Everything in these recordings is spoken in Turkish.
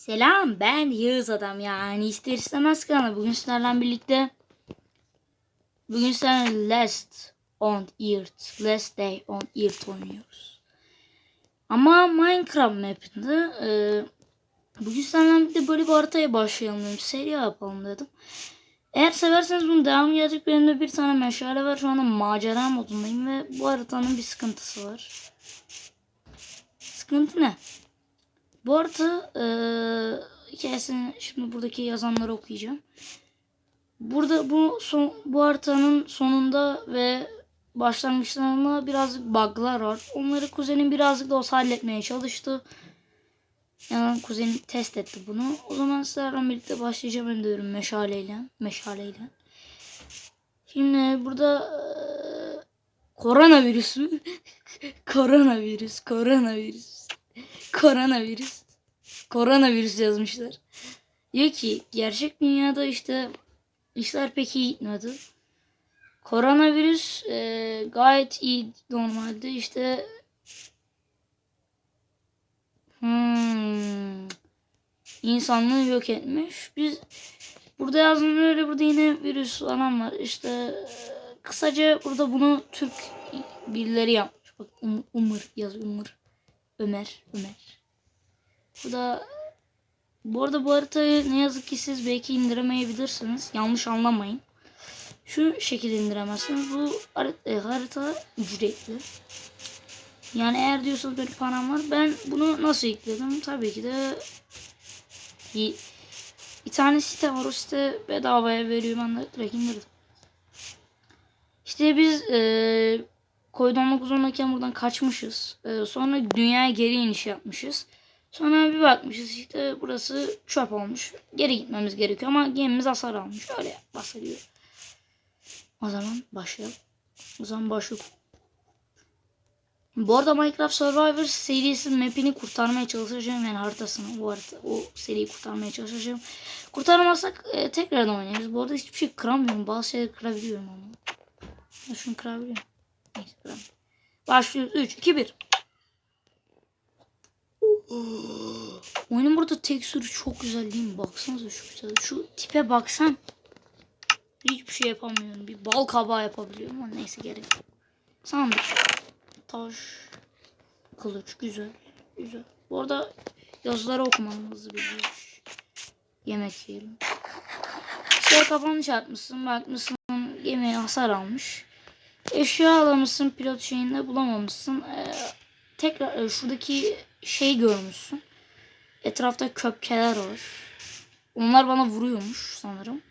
Selam ben Yağız adam yani ister istemez kanalı. Bugün sizlerle birlikte bugün sizlerle Last on Earth Last Day on Earth oynuyoruz. Ama Minecraft mapinde e, bugün sizlerle birlikte böyle bir haritaya başlayalım dedim. Seri yapalım dedim. Eğer severseniz bunun devamı gelecek. Benim de bir tane meşale var. Şu anda macera modundayım ve bu haritanın bir sıkıntısı var. Sıkıntı ne? Bu arada eee hikayesini şimdi buradaki yazanları okuyacağım. Burada bu son, bu haritanın sonunda ve başlangıçlarında birazcık bug'lar var. Onları kuzenim birazcık da olsa halletmeye çalıştı. Yani kuzenim test etti bunu. O zaman sizlerle birlikte başlayacağım ben diyorum meşaleyle. Meşaleyle. Şimdi burada eee, koronavirüs mü? koronavirüs, koronavirüs. Koronavirüs. Koronavirüs yazmışlar. Diyor ki gerçek dünyada işte işler pek iyi gitmedi. Koronavirüs e, gayet iyi normalde işte hmm, insanlığı yok etmiş. Biz burada yazdım öyle burada yine virüs falan var. İşte e, kısaca burada bunu Türk birileri yapmış. Bak Um- Umur yaz Umur. Ömer, Ömer. Bu da bu arada bu haritayı ne yazık ki siz belki indiremeyebilirsiniz. Yanlış anlamayın. Şu şekilde indiremezsiniz. Bu harita, e, harita ücretli. Yani eğer diyorsanız böyle param var. Ben bunu nasıl yükledim? Tabii ki de bir, bir tane site var. O site bedavaya veriyor. Ben de direkt indirdim. İşte biz e, Covid-19'undayken buradan kaçmışız. Ee, sonra dünyaya geri iniş yapmışız. Sonra bir bakmışız işte burası çöp olmuş. Geri gitmemiz gerekiyor ama gemimiz hasar almış. Öyle bahsediyor. O zaman başlayalım. O zaman başlayalım. Bu arada Minecraft Survivor serisi map'ini kurtarmaya çalışacağım. Yani haritasını bu harita, o seriyi kurtarmaya çalışacağım. Kurtaramazsak e, tekrardan oynarız. Bu arada hiçbir şey kıramıyorum. Bazı şeyleri kırabiliyorum ama. Ya şunu kırabiliyorum. Başlıyoruz. 3, 2, 1. Oyunun burada tekstürü çok güzel değil mi? Baksanıza şu güzel. Şu tipe baksan. Hiçbir şey yapamıyorum. Bir bal kabağı yapabiliyorum ama neyse gerek yok. Sandık. Taş. Kılıç. Güzel. Güzel. Bu arada yazıları okumamızı biliyor. Yemek yiyelim. Şey kafanı çarpmışsın. Bakmışsın yemeğe hasar almış. Eşya alamışsın pilot şeyinde bulamamışsın. Ee, tekrar e, şuradaki şey görmüşsün. Etrafta köpkeler var. Onlar bana vuruyormuş sanırım.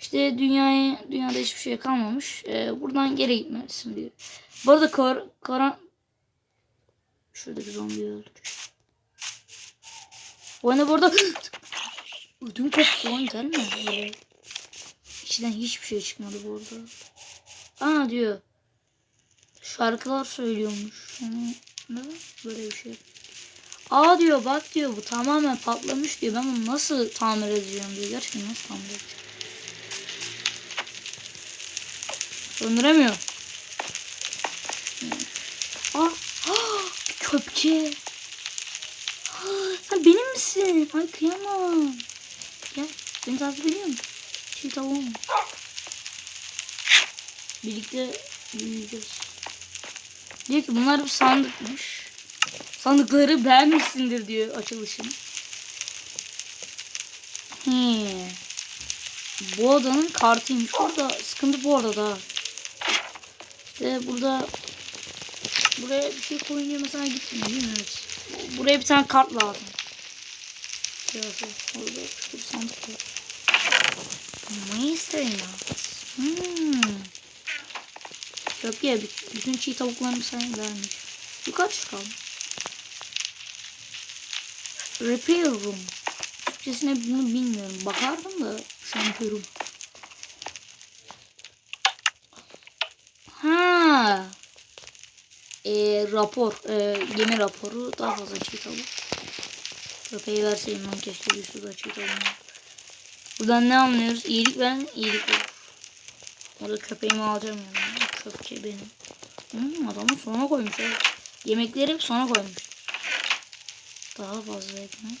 İşte dünyaya dünyada hiçbir şey kalmamış. Ee, buradan geri gitmelisin diyor. Bu arada kar, kara... Şuradaki zombiyi öldür. Bu arada burada ödüm koptu lan gelme. İçinden hiçbir şey çıkmadı bu arada. Aa diyor. Şarkılar söylüyormuş. Ne? Böyle bir şey. Aa diyor bak diyor bu tamamen patlamış diyor. Ben bunu nasıl tamir edeceğim diyor. Gerçekten nasıl tamir edeceğim? Söndüremiyor. Aa, aa, köpçe. Sen benim misin? Ay kıyamam. Gel. Beni takip ediyor musun? Şey tavuğum. Birlikte büyüyeceğiz. Diyor ki bunlar bir sandıkmış. Sandıkları beğenmişsindir diyor açılışını. He. Bu odanın kartıymış. Burada sıkıntı bu odada. İşte burada buraya bir şey koyunca mesela gitmiyor değil mi? Evet. Buraya bir tane kart lazım. Şurası. Orada bir sandık var. Mayıs'tayım Hmm. Yok ya bütün çiğ tavuklarını sen vermiş. Yukarı çıkalım. Repair room. Türkçesine bunu bilmiyorum. Bakardım da yapıyorum. Ha. E, rapor. E, gemi raporu. Daha fazla çiğ tavuk. Köpeği verseydim ben keşke bir sürü çiğ tavuğum. Buradan ne anlıyoruz? İyilik veren iyilik olur. Orada köpeğimi alacağım yani. Köpçe benim. Hmm, adamı sona koymuş. Evet. Yemekleri hep sona koymuş. Daha fazla ekmek.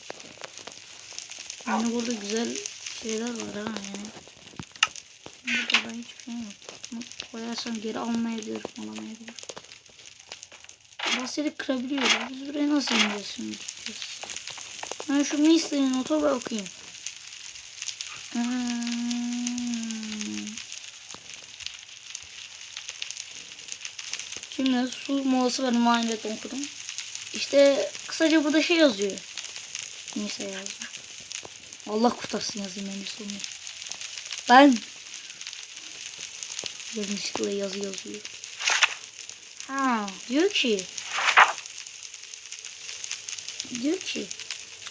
Yani burada güzel şeyler var ha yani. Burada da hiçbir şey yok. Bunu koyarsam geri almayabilirim, alamayabilirim. Bahsedip kırabiliyoruz. Biz buraya nasıl ineceğiz şimdi? Ben şu Mister'in nota bakayım. Hmm. Su molası var muayene okudum. İşte kısaca burada şey yazıyor. Neyse yazdım. Allah kurtarsın yazayım en sonunda. Ben yanlışlıkla yazı yazıyor. Ha diyor ki diyor ki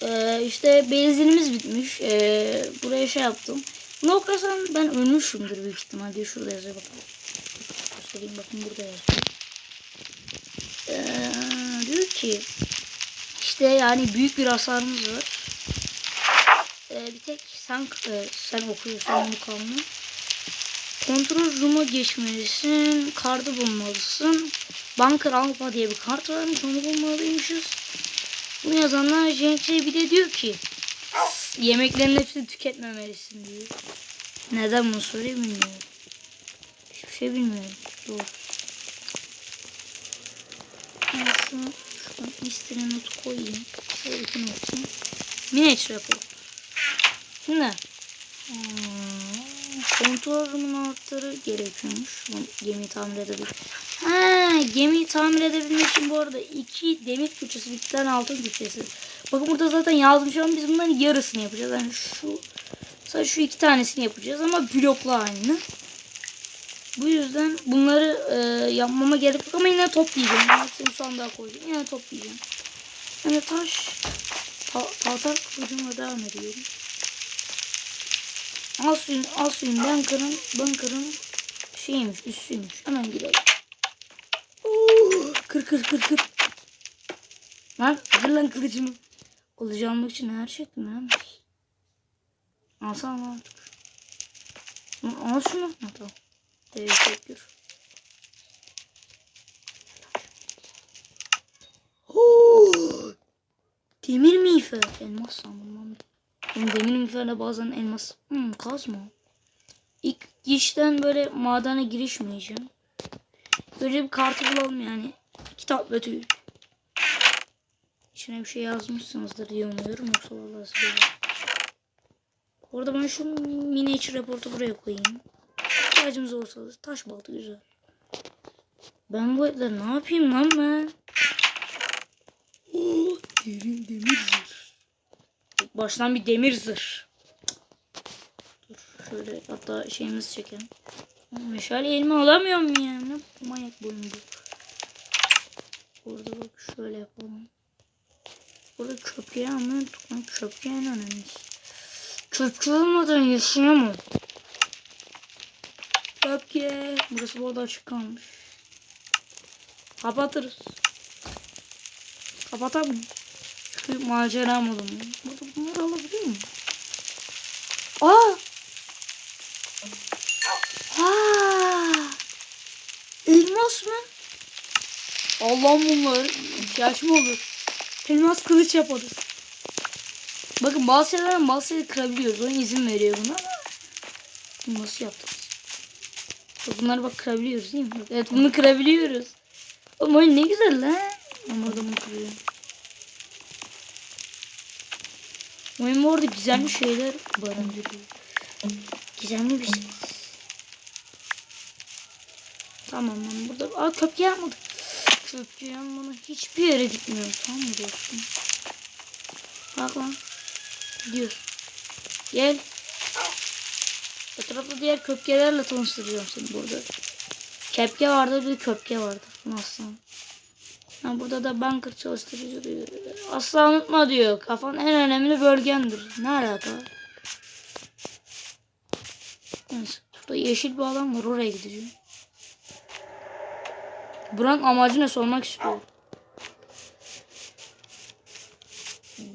eee, işte benzinimiz bitmiş. Eee, buraya şey yaptım. Bunu okursan ben ölmüşümdür büyük ihtimal diye şurada yazıyor bakalım. Göstereyim bakın burada yazıyor. Eee, diyor ki işte yani büyük bir hasarımız var. Eee, bir tek sen e, sen okuyorsun bunu kanunu. Kontrol room'a geçmelisin. Kartı bulmalısın. Banker Alpha diye bir kart varmış. Onu bulmalıymışız. Bunu yazanlar Jenks'e bir de diyor ki yemeklerin hepsini tüketmemelisin diyor. Neden bunu soruyor bilmiyorum. Hiçbir şey bilmiyorum. Doğru. Ben şunu şuradan istenen notu koyayım. Şöyle iki notu. Mineç rapor. Şimdi Hmm, kontrol rumun anahtarı gerekiyormuş. Gemiyi tamir edebilir. Ha, gemiyi tamir edebilmek için bu arada iki demir küçesi, iki tane altın küçesi. Bakın burada zaten yazmış ama biz bunların yarısını yapacağız. Yani şu sadece şu iki tanesini yapacağız ama blokla aynı. Bu yüzden bunları e, yapmama gerek yok ama yine toplayacağım. Hepsini sandığa koyacağım. Yine toplayacağım. Yani taş ta, tahta devam ediyorum. Al suyun, al suyun bunker'ın, bunker'ın şeymiş, üstüymüş. Hemen gidelim. Oo, kır kır kır kır. Lan kır lan kılıcımı. Kılıcı almak için her şey ettim lan. Alsana. Lan Al şunu. Tamam. Teşekkür. Oo, Demir miğfer. Elmas sandım. Benim demir miğferle bazen elmas. Hmm, kazma. İlk işten böyle madene girişmeyeceğim. Böyle bir kartı bulalım yani. Kitap ve tüy. İçine bir şey yazmışsınızdır diye umuyorum. Yoksa vallahi size. Orada ben şu miniature raportu buraya koyayım. İhtiyacımız olsa da taş balta güzel. Ben bu evde ne yapayım lan ben? Oh, derin demir zırh. İlk baştan bir demir zırh. Dur şöyle hatta şeyimizi çekelim. Meşale elime alamıyor mu ya? Ne manyak boyun bu. Burada bak şöyle yapalım. Burada köpeği ama lan köpeği en önemlisi. Çöpçü olmadan yaşayamam. Köpke. Burası bu arada açık kalmış. Kapatırız. Kapatalım. Çünkü macera modum. Burada bunları alabiliyor muyum? Aa! Aa! Elmas mı? Allah'ım bunlar ihtiyaç mı olur? Elmas kılıç yaparız. Bakın bazı şeylerden bazı şeyleri kırabiliyoruz. Oyun izin veriyor buna ama nasıl yaptık? Bunları bak kırabiliyoruz değil mi? Evet bunu kırabiliyoruz. Oğlum oyun ne güzel lan. Ama orada bunu kırıyorum. Oyun bu arada gizemli şeyler barındırıyor. Gizemli bir şey. Tamam lan burada. Aa köpke yapmadık. Köpke yanmana hiçbir yere gitmiyor. Tamam mı dostum? Bak lan. Gidiyoruz. Gel. Etrafta diğer köpkelerle tanıştıracağım seni burada. Kepke vardır bir de köpke vardır. Nasıl? Ha, burada da banker çalıştırıcı diyor. Asla unutma diyor. Kafan en önemli bölgendir. Ne alaka? Neyse. Burada yeşil bir alan var. Oraya gideceğim. Buranın amacı ne sormak istiyorum.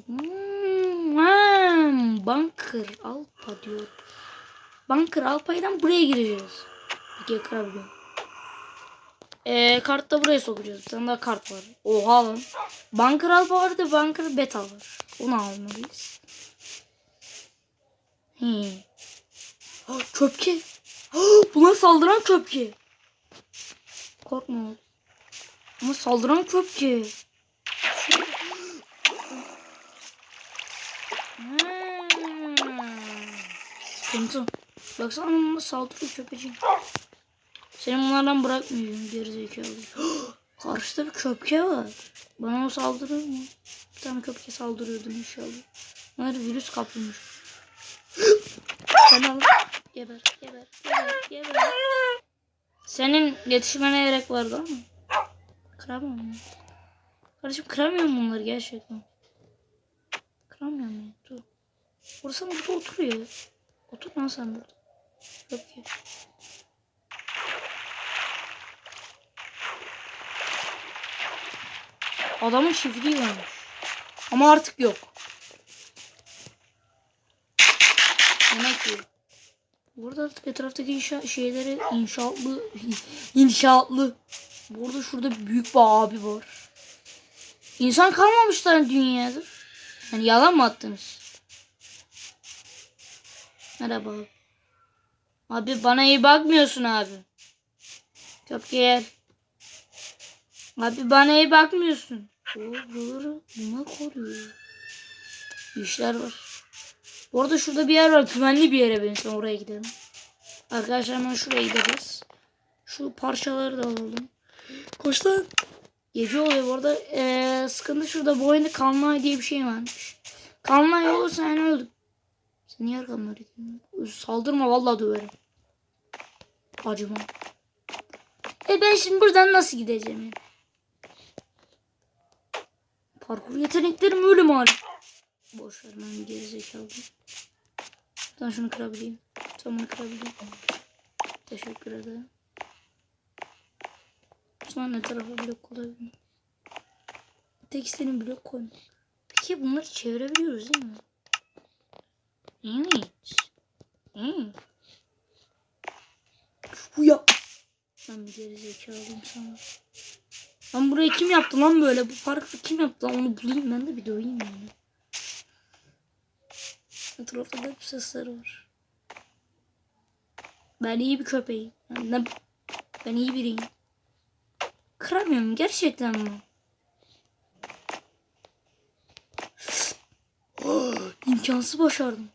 Hmm, hmm, Bunker Alpa diyor. Bunker Alpa'dan buraya gireceğiz. Peki kırabiliyorum. Ee, kart da buraya sokacağız. Bir tane daha kart var. Oha lan. Bunker Alpha var da Bunker Beta var. Onu almalıyız. He. Ha, köpke. Ha, Buna saldıran köpke. Korkma. Ama saldıran köpke. Hmm. Sıkıntı. Baksana bana saldırıyor köpecik. Seni bunlardan bırakmıyorum gerizekalı. Karşıda bir köpke var. Bana o saldırır mı? Bir tane köpke saldırıyordu inşallah. Bunlar virüs kapılmış. Sen al. Geber, geber, geber, geber. Senin yetişmene gerek vardı ama. Kıramıyorum ya. Kardeşim kıramıyorum bunları gerçekten. Kıramıyorum ya. Dur. Burası burada oturuyor. Otur lan sen burada. Köpke. Adamın çiftliği varmış. Ama artık yok. Yemek yiyor. Burada artık etraftaki inşa şeyleri inşaatlı inşaatlı. Burada şurada büyük bir abi var. İnsan kalmamışlar dünyada. Yani yalan mı attınız? Merhaba abi. Abi bana iyi bakmıyorsun abi. Köpke gel. Abi bana iyi bakmıyorsun. Buraları buna koruyor. İşler var. Bu arada şurada bir yer var. Güvenli bir yere benziyor. Oraya gidelim. Arkadaşlar hemen şuraya gideceğiz. Şu parçaları da alalım. Koş lan. Gece oluyor bu arada. Ee, sıkıntı şurada. Bu oyunda kanlay diye bir şey varmış. Kanlay olursa yani öldüm. Sen niye arkamda gidiyorsun? Saldırma vallahi döverim. Acımam. E ben şimdi buradan nasıl gideceğim? Parkur yeteneklerim mi var? Boş ver ben gerizekalı. Ben şunu kırabileyim. Tam bunu kırabileyim. Teşekkür ederim. Sonra ne tarafa blok koyabilirim? Tek istediğim blok koyma. Peki bunları çevirebiliyoruz değil mi? Evet. Evet. Bu ya. Ben bir gerizekalıyım sana. Lan burayı kim yaptı lan böyle? Bu parkı kim yaptı lan? Onu bulayım ben de bir döveyim yani. Etrafta da hep sesler var. Ben iyi bir köpeğim. Ben, ben iyi biriyim. Kıramıyorum gerçekten mi? İmkansız başardım.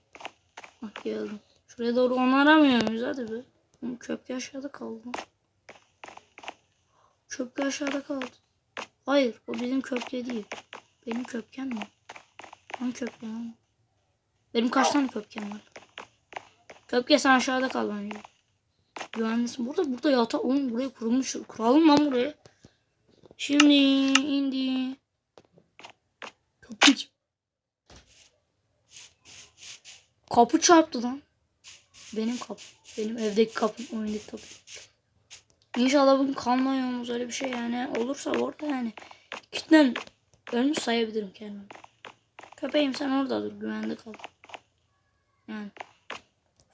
Bak geldim. Şuraya doğru onaramıyor muyuz hadi be. Oğlum Köpke aşağıda kaldı. Köpke aşağıda kaldı. Hayır o bizim köpke değil. Benim köpkem mi? Köpkem ama? Benim kaç tane köpkem var? Köpke sen aşağıda kal bence. Güvenlisin. Burada burada yata oğlum buraya kurulmuş. Kuralım lan buraya. Şimdi indi. Kapı. Kapı çarptı lan. Benim kapı. Benim evdeki kapım. Oyundaki kapı. İnşallah bugün kalmayomuz öyle bir şey yani olursa orada yani kütlen ölmüş sayabilirim kendimi. Köpeğim sen orada dur güvende kal. Yani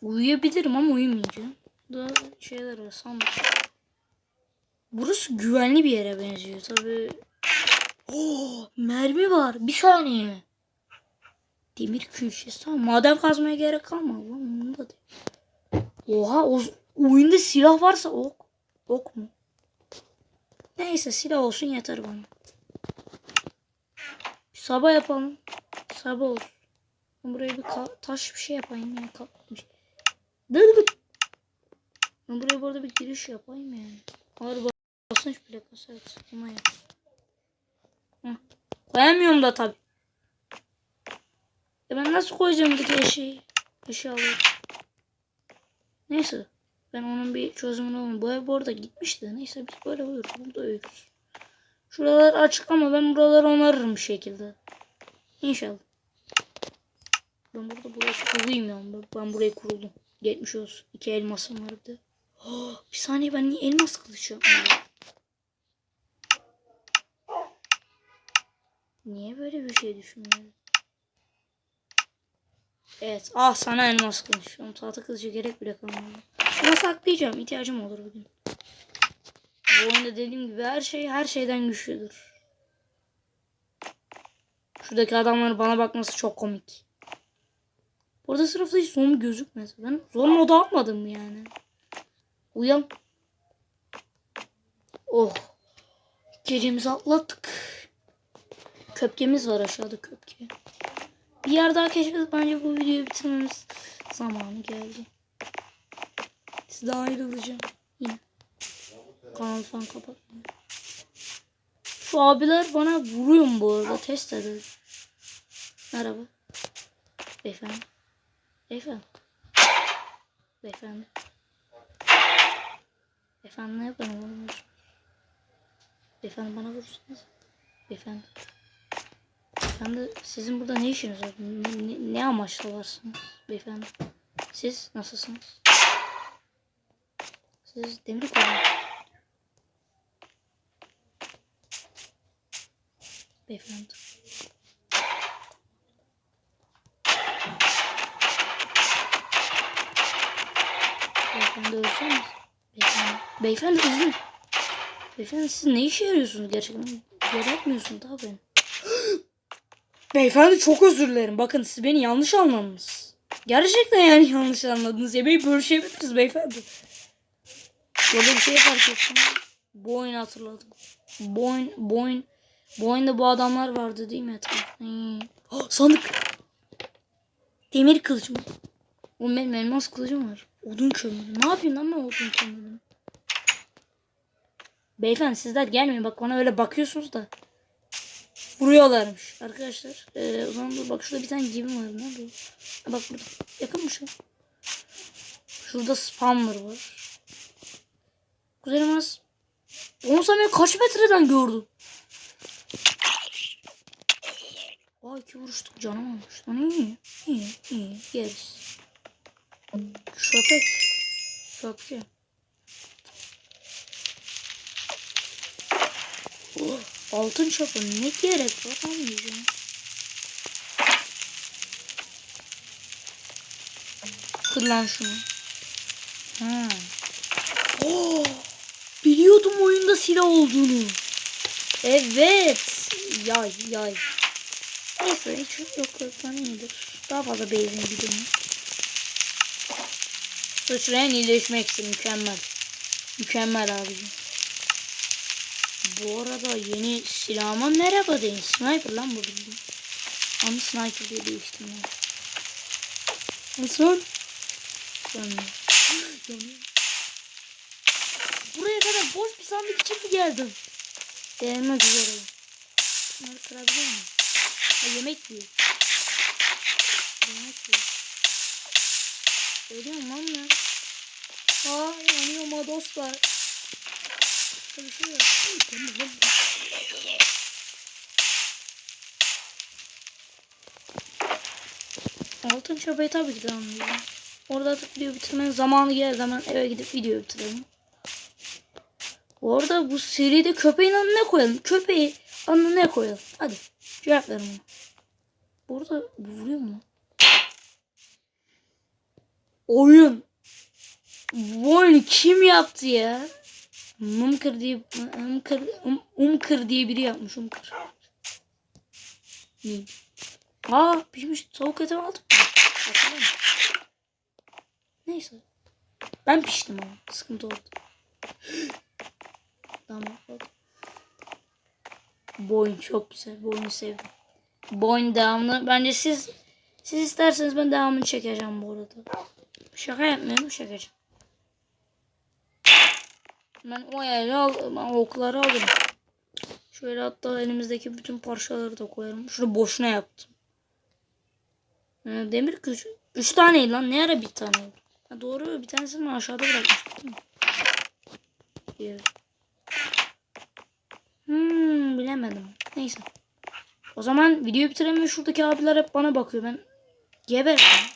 uyuyabilirim ama uyumayacağım. Da şeyler var sandık. Burası güvenli bir yere benziyor tabi. Oo, mermi var. Bir saniye. Demir külçesi. Tamam maden kazmaya gerek kalmadı lan. Bunu da değil. Oha o, oyunda silah varsa ok. Ok mu? Neyse silah olsun yeter bana. Sabah yapalım. Sabah olsun. Buraya bir taş bir şey yapayım ya. Kapmış. Dır dır. Ben buraya bu arada bir giriş yapayım yani. Ağır basınç plakası evet. Buna yap. Koyamıyorum da tabi. E ben nasıl koyacağım buradaki eşeği? Eşyaları. Neyse. Ben onun bir çözümünü buldum. Bu ev bu gitmişti. Neyse biz böyle uyuruz. Burada uyuruz. Şuralar açık ama ben buraları onarırım bir şekilde. İnşallah. Ben burada burayı kurulayım ya. Ben, burayı kuruldum. Geçmiş olsun. İki elmasım var bir de. Oh, bir saniye ben niye elmas kılıç yapmıyorum? Niye böyle bir şey düşünüyorum? Evet. Ah sana elmas. Onu tahta kılıcı gerek bile kalmadı. Şuna saklayacağım. İhtiyacım olur bugün. Bu oyunda dediğim gibi her şey her şeyden güçlüdür. Şuradaki adamların bana bakması çok komik. Burada sınıfta hiç zombi gözükmez. Ben zor moda almadım yani. Uyan. Oh. Gecemizi atlattık. Köpkemiz var aşağıda köpke. Bir yer daha keşfedip bence bu videoyu bitirmemiz zamanı geldi. Sizden ayrılacağım. Yine. Kanalı falan kapatmayın. Şu abiler bana vuruyor bu arada? Test edelim. Merhaba. Beyefendi. Beyefendi. Beyefendi. Beyefendi ne bana vuruyorsunuz? Beyefendi bana vurursunuz. Beyefendi. Beyefendi sizin burada ne işiniz var? Ne, ne, amaçla varsınız beyefendi? Siz nasılsınız? Siz demir kolye. Beyefendi. Beyefendi ölseniz. Beyefendi. Beyefendi üzgün. Beyefendi siz ne işe yarıyorsunuz gerçekten? Gerekmiyorsun daha beni. Beyefendi çok özür dilerim. Bakın siz beni yanlış anladınız. Gerçekten yani yanlış anladınız. Yemeği bölüşebiliriz beyefendi. Böyle bir şey fark ettim. Bu oyunu hatırladım. Bu oyun, bu oyun, bu adamlar vardı değil mi etrafta? Ah, sandık. Demir kılıç mı? Oğlum benim elmas kılıcım var. Odun kömürü. Ne yapayım lan ben odun kömürü? Beyefendi sizler gelmeyin. Bak bana öyle bakıyorsunuz da. Vuruyorlarmış arkadaşlar. Ee, o zaman dur bak şurada bir tane gemi var. O? Ha, bak burada. Yakınmış o. Şurada spawner var. Kuzenim az. Onu sen beni kaç metreden gördün? Aa iki vuruştuk canım olmuş. Lan iyi. İyi. iyi. Yeriz. Köpek. Köpke. Oh, altın çapı ne gerek var almayacağım. Kır lan şunu. Ha. Oh, biliyordum oyunda silah olduğunu. Evet. Yay yay. Neyse hiç yok yok iyidir. Daha fazla benzin gidiyorum. Sıçrayan iyileşmek mükemmel. Mükemmel abicim. Bu arada yeni silahıma merhaba deyin. Sniper lan bu bildiğin. Ama sniper diye değiştim ya. Nasıl? Yanıyor. Buraya kadar boş bir sandık için mi geldin? Gelmek üzere. Bunları kırabiliyor muyum? Ha, yemek yiyor. Yemek yiyor. Ölüyorum lan ben. Aa yanıyorum ha dostlar. Burada bir şey var. Tamam, lan. Altın çabayı tabii ki de anlıyorum. Orada video bitirmenin zamanı geldi. Hemen eve gidip video bitirelim. Orada bu seride köpeğin adını ne koyalım? Köpeği adını ne koyalım? Hadi cevap verin bana. Burada vuruyor mu? Oyun. Bu oyunu kim yaptı ya? Mumkır diye Umkır, um, Umkır diye biri yapmış Umkır. Ne? Aa pişmiş tavuk eti aldım. Hatırlamıyorum. Neyse. Ben piştim ama sıkıntı oldu. tamam oldu. Bu oyun çok güzel. Bu oyunu sevdim. Bu oyun devamlı. Bence siz siz isterseniz ben devamını çekeceğim bu arada. Şaka yapmıyorum şakacağım. Ben o yeri al, ben okları alırım. Şöyle hatta elimizdeki bütün parçaları da koyarım. Şunu boşuna yaptım. Ee, demir kılıç. Üç taneydi lan. Ne ara bir tane? Ha, doğru bir tanesini aşağıda mi? Diğeri. Hmm, bilemedim. Neyse. O zaman videoyu bitiremiyor. Şuradaki abiler hep bana bakıyor. Ben geber.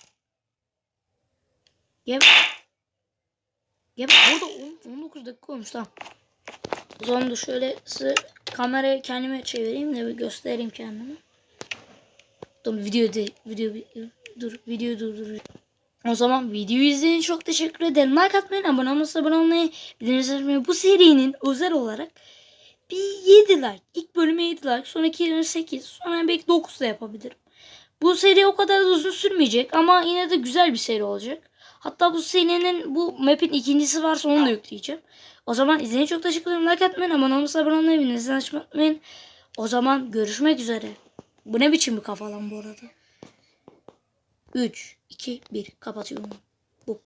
Geber. Geber. Burada on- 19 dakika olmuş tamam. O zaman da şöyle size kamerayı kendime çevireyim de bir göstereyim kendimi. Dur video değil. Video dur video durdur. O zaman videoyu için çok teşekkür ederim. Like atmayı, abone olmayı, abone olmayı, bildirimleri. Bu serinin özel olarak bir 7 like. İlk bölüme 7 like. Sonraki yerine 8. Sonra belki 9 da yapabilirim. Bu seri o kadar da uzun sürmeyecek ama yine de güzel bir seri olacak. Hatta bu serinin bu map'in ikincisi varsa onu da yükleyeceğim. O zaman izlediğiniz çok teşekkür ederim. Like atmayın, abone olmayı, abone olmayı, bildirimleri açmayı unutmayın. O zaman görüşmek üzere. Bu ne biçim bir kafa lan bu arada? 3, 2, 1 kapatıyorum.